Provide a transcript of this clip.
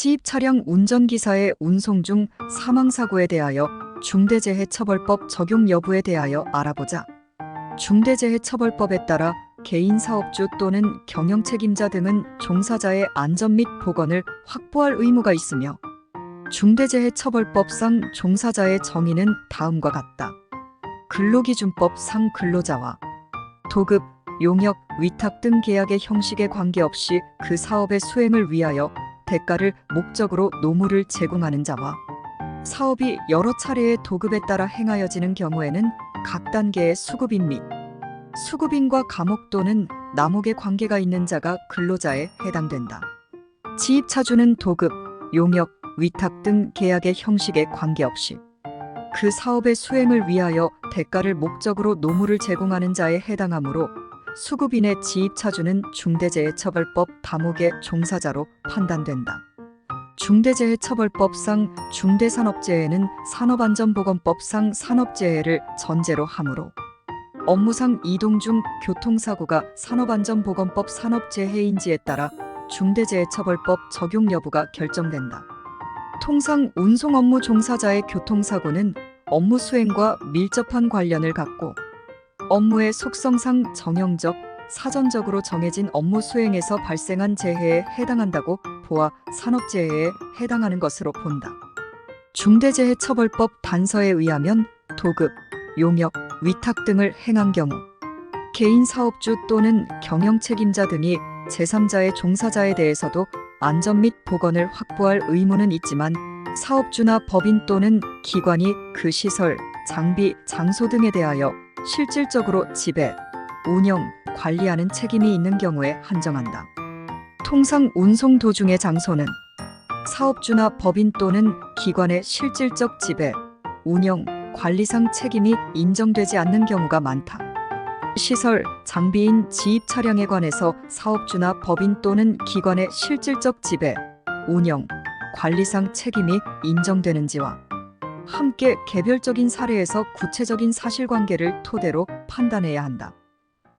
지입 차량 운전기사의 운송 중 사망사고에 대하여 중대재해처벌법 적용 여부에 대하여 알아보자. 중대재해처벌법에 따라 개인 사업주 또는 경영 책임자 등은 종사자의 안전 및 보건을 확보할 의무가 있으며 중대재해처벌법상 종사자의 정의는 다음과 같다. 근로기준법상 근로자와 도급, 용역, 위탁 등 계약의 형식에 관계없이 그 사업의 수행을 위하여 대가를 목적으로 노무를 제공하는 자와 사업이 여러 차례의 도급에 따라 행하여지는 경우에는 각 단계의 수급인 및 수급인과 감옥 또는 남옥의 관계가 있는 자가 근로자에 해당된다. 지입차주는 도급, 용역, 위탁 등 계약의 형식에 관계없이 그 사업의 수행을 위하여 대가를 목적으로 노무를 제공하는 자에 해당하므로 수급인의 지입차주는 중대재해처벌법 다목의 종사자로 판단된다. 중대재해처벌법상 중대산업재해는 산업안전보건법상 산업재해를 전제로 하므로 업무상 이동 중 교통사고가 산업안전보건법 산업재해인지에 따라 중대재해처벌법 적용 여부가 결정된다. 통상 운송 업무 종사자의 교통사고는 업무 수행과 밀접한 관련을 갖고 업무의 속성상 정형적, 사전적으로 정해진 업무 수행에서 발생한 재해에 해당한다고 보아 산업재해에 해당하는 것으로 본다. 중대재해처벌법 단서에 의하면 도급, 용역, 위탁 등을 행한 경우 개인 사업주 또는 경영 책임자 등이 제3자의 종사자에 대해서도 안전 및 보건을 확보할 의무는 있지만 사업주나 법인 또는 기관이 그 시설, 장비, 장소 등에 대하여 실질적으로 지배, 운영, 관리하는 책임이 있는 경우에 한정한다. 통상 운송 도중의 장소는 사업주나 법인 또는 기관의 실질적 지배, 운영, 관리상 책임이 인정되지 않는 경우가 많다. 시설, 장비인 지입 차량에 관해서 사업주나 법인 또는 기관의 실질적 지배, 운영, 관리상 책임이 인정되는지와 함께 개별적인 사례에서 구체적인 사실관계를 토대로 판단해야 한다.